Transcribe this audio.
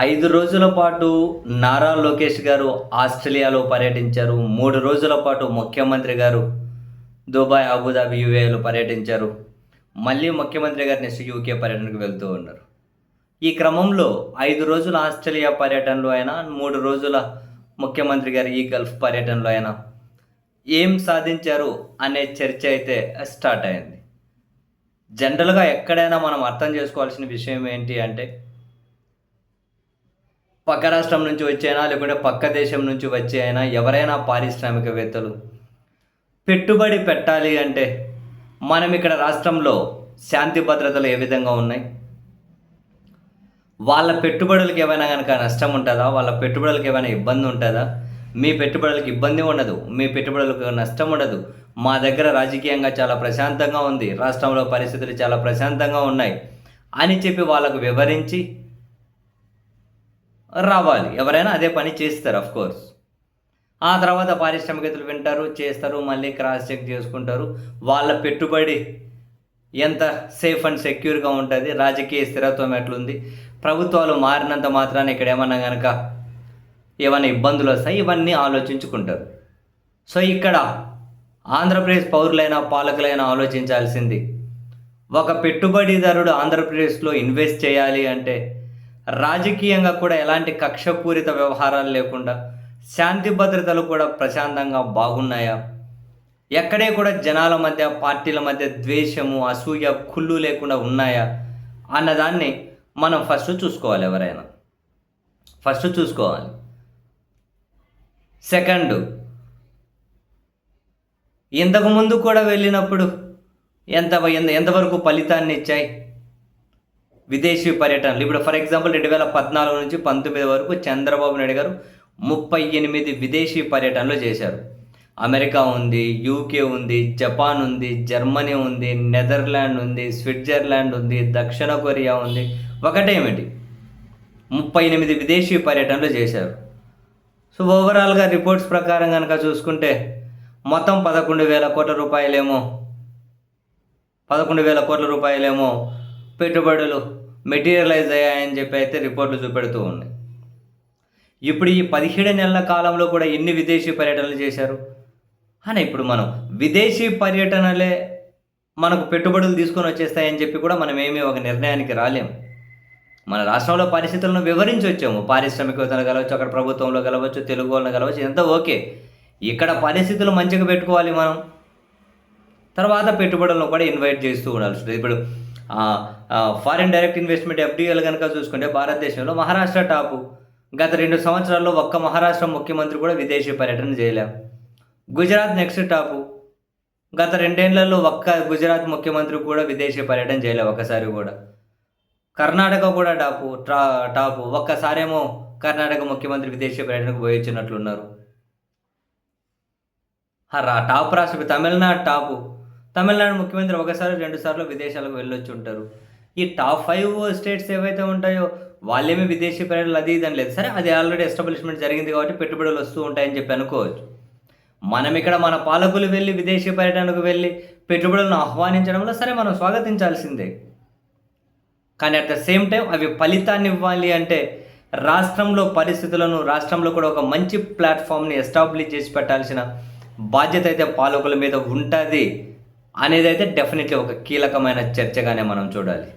ఐదు రోజుల పాటు నారా లోకేష్ గారు ఆస్ట్రేలియాలో పర్యటించారు. మూడు రోజుల పాటు ముఖ్యమంత్రి గారు దుబాయ్ అబుదాబి యుఏలో పర్యటించారు. మళ్ళీ ముఖ్యమంత్రి గారు నెక్స్ట్ యూకే పర్యటనకు వెళ్తూ ఉన్నారు. ఈ క్రమంలో ఐదు రోజుల ఆస్ట్రేలియా పర్యటనలో అయినా మూడు రోజుల ముఖ్యమంత్రి గారు ఈ గల్ఫ్ పర్యటనలో అయినా ఏం సాధించారు అనే చర్చ అయితే స్టార్ట్ అయింది. జనరల్గా ఎక్కడైనా మనం అర్థం చేసుకోవాల్సిన విషయం ఏంటి అంటే పక్క రాష్ట్రం నుంచి వచ్చైనా లేకుంటే పక్క దేశం నుంచి వచ్చే అయినా ఎవరైనా పారిశ్రామికవేత్తలు? పెట్టుబడి పెట్టాలి అంటే మనం ఇక్కడ రాష్ట్రంలో శాంతి భద్రతలు ఏ విధంగా ఉన్నాయి? వాళ్ళ పెట్టుబడులకు ఏమైనా కనుక నష్టం ఉంటుందా? వాళ్ళ పెట్టుబడులకు ఏమైనా ఇబ్బంది ఉంటుందా? మీ పెట్టుబడులకు ఇబ్బంది ఉండదు. మీ పెట్టుబడులకు నష్టం ఉండదు. మా దగ్గర రాజకీయంగా చాలా ప్రశాంతంగా ఉంది. రాష్ట్రంలో పరిస్థితులు చాలా ప్రశాంతంగా ఉన్నాయి అని చెప్పి వాళ్ళకు వివరించి రావాలి. ఎవరైనా అదే పని చేస్తారు అఫ్ కోర్స్ ఆ తర్వాత పారిశ్రామికతలు వింటారు చేస్తారు మళ్ళీ క్రాస్ చెక్ చేసుకుంటారు. వాళ్ళ పెట్టుబడి ఎంత సేఫ్ అండ్ సెక్యూర్గా ఉంటుంది రాజకీయ స్థిరత్వం ఎట్లుంది ప్రభుత్వాలు మారినంత మాత్రాన ఇక్కడ ఏమన్నా కనుక ఏమైనా ఇబ్బందులు వస్తాయి ఇవన్నీ ఆలోచించుకుంటారు. సో ఇక్కడ ఆంధ్రప్రదేశ్ పౌరులైన పాలకులైనా ఆలోచించాల్సింది ఒక పెట్టుబడిదారుడు ఆంధ్రప్రదేశ్లో ఇన్వెస్ట్ చేయాలి అంటే రాజకీయంగా కూడా ఎలాంటి కక్షపూరిత వ్యవహారాలు లేకుండా శాంతి భద్రతలు కూడా ప్రశాంతంగా బాగున్నాయా? ఎక్కడే కూడా జనాల మధ్య పార్టీల మధ్య ద్వేషము అసూయ కుళ్ళు లేకుండా ఉన్నాయా? అన్నదాన్ని మనం ఫస్ట్ చూసుకోవాలి ఎవరైనా. ఫస్ట్ చూసుకోవాలి. సెకండ్ ఇంతకు ముందు కూడా వెళ్ళినప్పుడు ఎంత ఎంతవరకు ఫలితాన్ని ఇచ్చాయి? విదేశీ పర్యటనలు. ఇప్పుడు ఫర్ ఎగ్జాంపుల్ రెండు వేల పద్నాలుగు నుంచి పంతొమ్మిది వరకు చంద్రబాబు నాయుడు గారు ముప్పై ఎనిమిది విదేశీ పర్యటనలు చేశారు. అమెరికా ఉంది యూకే ఉంది జపాన్ ఉంది జర్మనీ ఉంది నెదర్లాండ్ ఉంది స్విట్జర్లాండ్ ఉంది దక్షిణ కొరియా ఉంది. ఒకటేమిటి ముప్పై ఎనిమిది విదేశీ పర్యటనలు చేశారు. సో ఓవరాల్గా రిపోర్ట్స్ ప్రకారం కనుక చూసుకుంటే మొత్తం పదకొండు వేల కోట్ల రూపాయలేమో పదకొండు వేల కోట్ల రూపాయలేమో పెట్టుబడులు మెటీరియలైజ్ అయ్యాయని చెప్పి అయితే రిపోర్ట్లు చూపెడుతూ ఉన్నాయి ఇప్పుడు ఈ పదిహేడు నెలల కాలంలో కూడా ఎన్ని విదేశీ పర్యటనలు చేశారు? అని ఇప్పుడు మనం విదేశీ పర్యటనలే మనకు పెట్టుబడులు తీసుకొని వచ్చేస్తాయని చెప్పి కూడా మనం ఏమీ ఒక నిర్ణయానికి రాలేము. మన రాష్ట్రంలో పరిస్థితులను వివరించి వచ్చాము. పారిశ్రామికవేత్తలు కలవచ్చు అక్కడ ప్రభుత్వంలో కలవచ్చు తెలుగు వాళ్ళని కలవచ్చు ఎంత ఓకే. ఇక్కడ పరిస్థితులు మంచిగా పెట్టుకోవాలి మనం. తర్వాత పెట్టుబడులను కూడా ఇన్వైట్ చేస్తూ ఉండాల్సి ఇప్పుడు ఫారిన్ డైరెక్ట్ ఇన్వెస్ట్మెంట్ ఎఫ్డిఎల్ కనుక చూసుకుంటే భారతదేశంలో మహారాష్ట్ర టాపు. గత రెండు సంవత్సరాల్లో ఒక్క మహారాష్ట్ర ముఖ్యమంత్రి కూడా విదేశీ పర్యటన చేయలేం. Gujarat next top. గత రెండేళ్ళలో ఒక్క గుజరాత్ ముఖ్యమంత్రి కూడా విదేశీ పర్యటన చేయలేవు ఒక్కసారి కూడా. కర్ణాటక కూడా టాపు ట్రా టాపు. ఒక్కసారేమో కర్ణాటక ముఖ్యమంత్రి విదేశీ పర్యటనకు పోయొచ్చినట్లున్నారు టాప్ రాష్ట్ర తమిళనాడు టాపు. తమిళనాడు ముఖ్యమంత్రి ఒకసారి రెండు సార్లు విదేశాలకు వెళ్ళొచ్చి ఉంటారు. ఈ టాప్ ఫైవ్ స్టేట్స్ ఏవైతే ఉంటాయో వాళ్ళేమీ విదేశీ పర్యటనలు అది ఇదని లేదు. సరే అది ఆల్రెడీ ఎస్టాబ్లిష్మెంట్ జరిగింది కాబట్టి పెట్టుబడులు వస్తూ ఉంటాయని చెప్పి అనుకోవచ్చు. మనం ఇక్కడ మన పాలకులు వెళ్ళి విదేశీ పర్యటనకు వెళ్ళి పెట్టుబడులను ఆహ్వానించడంలో సరే మనం స్వాగతించాల్సిందే. కానీ అట్ ద సేమ్ టైం అవి ఫలితాన్ని ఇవ్వాలి అంటే రాష్ట్రంలో పరిస్థితులను రాష్ట్రంలో కూడా ఒక మంచి ప్లాట్ఫామ్ని ఎస్టాబ్లిష్ చేసి పెట్టాల్సిన బాధ్యత అయితే పాలకుల మీద ఉంటుంది. అనేది అయితే డెఫినెట్లీ ఒక కీలకమైన చర్చగానే మనం చూడాలి.